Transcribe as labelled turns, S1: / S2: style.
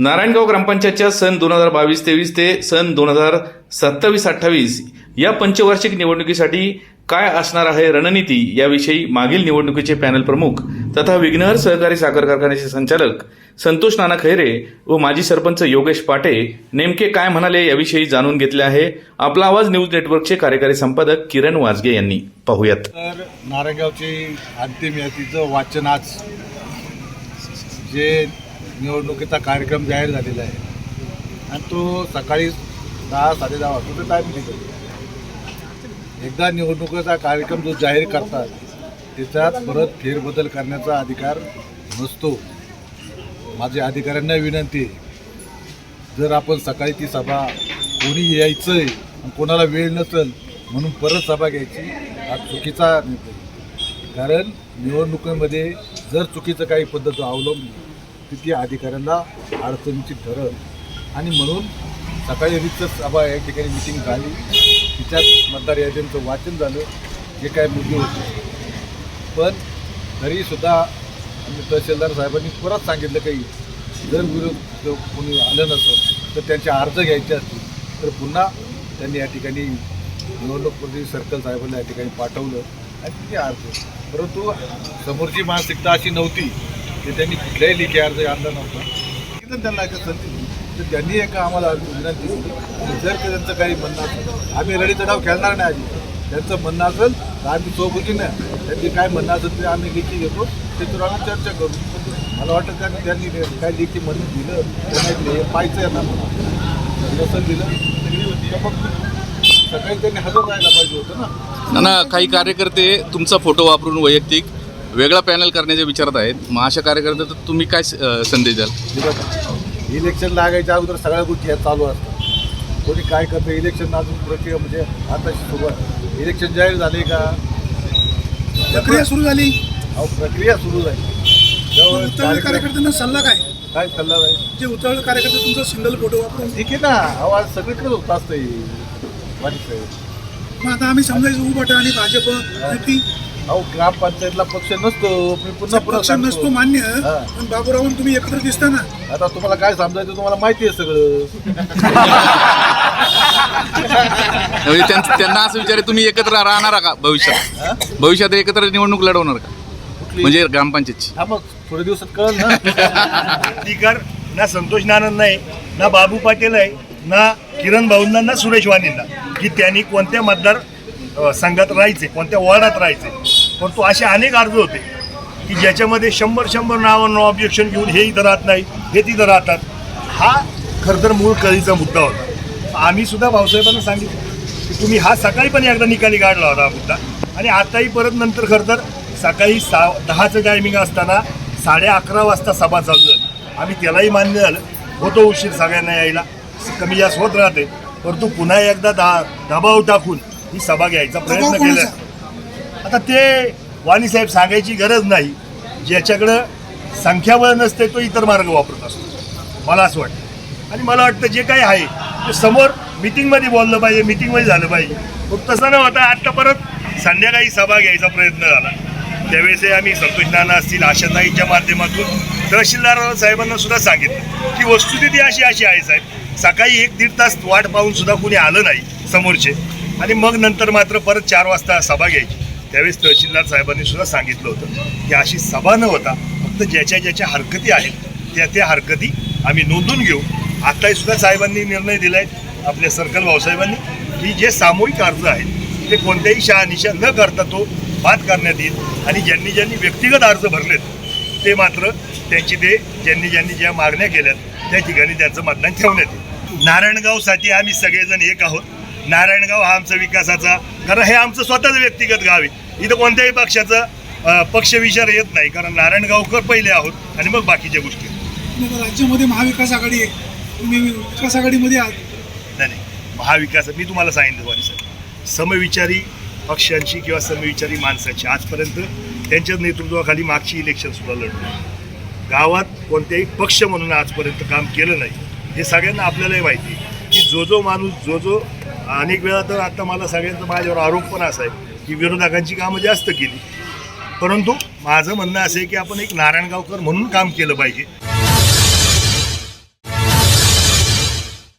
S1: नारायणगाव ग्रामपंचायतच्या सन दोन हजार बावीस तेवीस ते सन दोन हजार सत्तावीस अठ्ठावीस या पंचवार्षिक निवडणुकीसाठी काय असणार आहे रणनीती याविषयी मागील निवडणुकीचे पॅनल प्रमुख तथा विघ्नहर सहकारी साखर कारखान्याचे संचालक संतोष नाना खैरे व माजी सरपंच योगेश पाटे नेमके काय म्हणाले याविषयी जाणून घेतले आहे. आपला आवाज न्यूज नेटवर्कचे कार्यकारी संपादक किरण वाजगे यांनी. पाहूयात.
S2: तर नारायणगावची अंतिम यादीचं वाचन आज जे निवडणुकीचा कार्यक्रम जाहीर झालेला आहे. आणि तो सकाळी दहा साडे दहा वाजता टाईम दिला एकदा निवडणुकीचा कार्यक्रम जो जाहीर करतात त्याच्यात परत फेरबदल करण्याचा अधिकार नसतो. माझ्या अधिकाऱ्यांना विनंती आहे जर आपण सकाळी ती सभा कोणी यायचं आहे कोणाला वेळ नसेल म्हणून परत सभा घ्यायची हा चुकीचा निर्णय कारण निवडणुकीमध्ये जर चुकीचं काही पद्धत अवलंबली तर अधिकाऱ्यांना अडचणीची ठरत आणि म्हणून सकाळी रिक्त सभा या ठिकाणी मिटिंग झाली. तिच्यात मतदार यादींचं वाचन झालं. जे काय मुद्दे होते. पण तरीसुद्धा आम्ही तहसीलदार साहेबांनी परत सांगितलं काही. जर विरोध कोणी आलं नसेल तर त्यांचे अर्ज घ्यायचे असतील. तर पुन्हा त्यांनी या ठिकाणी निवडणूक सर्कल साहेबांना या ठिकाणी पाठवलं. आणि तिथे अर्ज. परंतु समोरची मानसिकता अशी नव्हती. की त्यांनी कुठल्याही लेखी अर्ज आणला नव्हता. सांगितलं त्यांना एका संधी तर त्यांनी एक आम्हाला विनंती केली. जर त्यांचं काही म्हणणं असेल आम्ही रडी डाव खेळणार नाही आधी. त्यांचं म्हणणं असेल तर आम्ही सोबतीनं त्यांची काय म्हणणं असेल ते आम्ही लेखी घेतो. त्याच्यावर आम्ही चर्चा करू. मला वाटतं त्यांनी त्यांनी काय लेखी म्हणून दिलं त्यांना हे पाहायचं आहे ना. नसेल दिलं. सकाळी त्यांनी हजर राहायला पाहिजे होतं ना
S3: ना काही कार्यकर्ते तुमचा फोटो वापरून वैयक्तिक वेगळा पॅनल करण्याच्या विचारात आहेत मग अशा कार्यकर्त्याचा तुम्ही काय अं, संदेश द्याल?
S2: इलेक्शन लागायच्या अगोदर सगळ्या गोष्टी ह्या चालू असतात. कोणी काय करतं इलेक्शन अजून प्रक्रिया म्हणजे आता सुरुवात. इलेक्शन जाहीर झाले का?
S4: प्रक्रिया सुरू झाली.
S2: अहो प्रक्रिया सुरू झाली. त्यामुळे
S4: उतरवळ
S2: कार्यक्रम-
S4: कार्यकर्त्यांना सल्ला काय?
S2: काय सल्ला आहे
S4: जे उतरवळ कार्यकर्ते तुमचा सिंगल फोटो वापरून.
S2: ठीक आहे ना. अहो आज सगळीकडे होत असतं हे. साहेब
S4: मग आता आम्ही समजायचं उभाटा आणि भाजप युती
S2: अहो ग्रामपंचायतला पक्ष नसतो मी पुन्हा पुन्हा
S4: पक्ष
S2: सांगतो.
S4: नसतो मान्य.
S2: हा.
S4: पण बाबूरावून तुम्ही एकत्र दिसता ना.
S2: आता तुम्हाला काय समजायचं तुम्हाला माहिती आहे सगळं.
S3: म्हणजे त्यां- त्यांना असं विचार तुम्ही एकत्र राहणार का भविष्यात? भविष्यात एकत्र निवडणूक लढवणार का? म्हणजे ग्रामपंचायतची.
S2: हा मग थोड्या दिवसात कळलं ना.
S5: अधिकार ना संतोष नानंद नाही ना बाबू पाटील आहे ना किरण भाऊंना ना सुरेश वाणींना की त्यांनी कोणत्या मतदार अ, संघात राहायचे कोणत्या वॉर्डात राहायचे. परंतु असे अनेक अर्ज होते की ज्याच्यामध्ये शंभर शंभर नावांना ऑब्जेक्शन घेऊन हे इथं राहत नाही हे तिथं राहतात. हा खरं तर मूळ कळीचा मुद्दा होता. आम्ही सुद्धा भाऊसाहेबांना सांगितलं की तुम्ही हा सकाळी पण एकदा निकाली काढला होता हा मुद्दा. आणि आताही परत नंतर खरं तर सकाळी सा दहाचं टायमिंग असताना साडे अकरा वाजता सभा चालू झाली. आम्ही त्यालाही मान्य झालं. होतो उशीर सगळ्यांना यायला. कमी जास्त होत राहते. परंतु पुन्हा एकदा दा दबाव टाकून ही सभा घ्यायचा प्रयत्न केला? आता ते वाणीसाहेब सांगायची गरज नाही. ज्याच्याकडं संख्याबळ नसते तो इतर मार्ग वापरत असतो. मला असं वाटतं. आणि मला वाटतं जे काही आहे ते समोर मिटिंगमध्ये बोललं पाहिजे मिटिंगमध्ये झालं पाहिजे. मग तसं न होता आत्ता परत संध्याकाळी सभा घ्यायचा प्रयत्न झाला. त्यावेळेस आम्ही संतोष नाना असतील आशाताईच्या माध्यमातून तहसीलदार साहेबांना सुद्धा सांगितलं की वस्तुस्थिती अशी अशी आहे साहेब. सकाळी एक दीड तास वाट पाहून सुद्धा कोणी आलं नाही समोरचे. आणि मग नंतर मात्र परत चार वाजता सभा घ्यायची. त्यावेळेस तहसीलदार साहेबांनी सुद्धा सांगितलं होतं की अशी सभा न होता फक्त ज्याच्या ज्याच्या हरकती आहेत त्या त्या हरकती आम्ही नोंदून घेऊ. आत्ताही सुद्धा साहेबांनी निर्णय दिलाय आपल्या सर्कल भाऊसाहेबांनी की जे सामूहिक अर्ज आहेत ते कोणत्याही शहानिशा न करता तो बाद करण्यात येईल. आणि ज्यांनी ज्यांनी व्यक्तिगत अर्ज भरलेत ते मात्र त्यांची ते ज्यांनी ज्यांनी ज्या मागण्या केल्यात त्या ठिकाणी त्यांचं मतदान ठेवण्यात येईल. नारायणगावसाठी आम्ही सगळेजण एक आहोत. नारायणगाव हा आमचा विकासाचा कारण हे आमचं स्वतःच व्यक्तिगत गाव आहे. इथं कोणत्याही पक्षाचा अ, पक्षविचार येत नाही कारण नारायणगावकर पहिले आहोत आणि मग बाकीच्या गोष्टी.
S4: राज्यामध्ये महाविकास आघाडी तुम्ही विकास आघाडीमध्ये आहात.
S5: नाही नाही महाविकास मी तुम्हाला सांगितलं वाणी सर समविचारी पक्षांची किंवा समविचारी माणसाची आजपर्यंत त्यांच्या नेतृत्वाखाली मागची इलेक्शन सुद्धा लढली गावात कोणत्याही पक्ष म्हणून आजपर्यंत काम केलं नाही. हे सगळ्यांना आपल्यालाही माहिती आहे की जो जो माणूस जो जो अनेक वेळा तर आता मला सगळ्यांचा माझ्यावर आरोप पण असा आहे की विरोधकांची कामं जास्त केली. परंतु माझं म्हणणं असं आहे की आपण एक नारायणगावकर म्हणून काम केलं पाहिजे.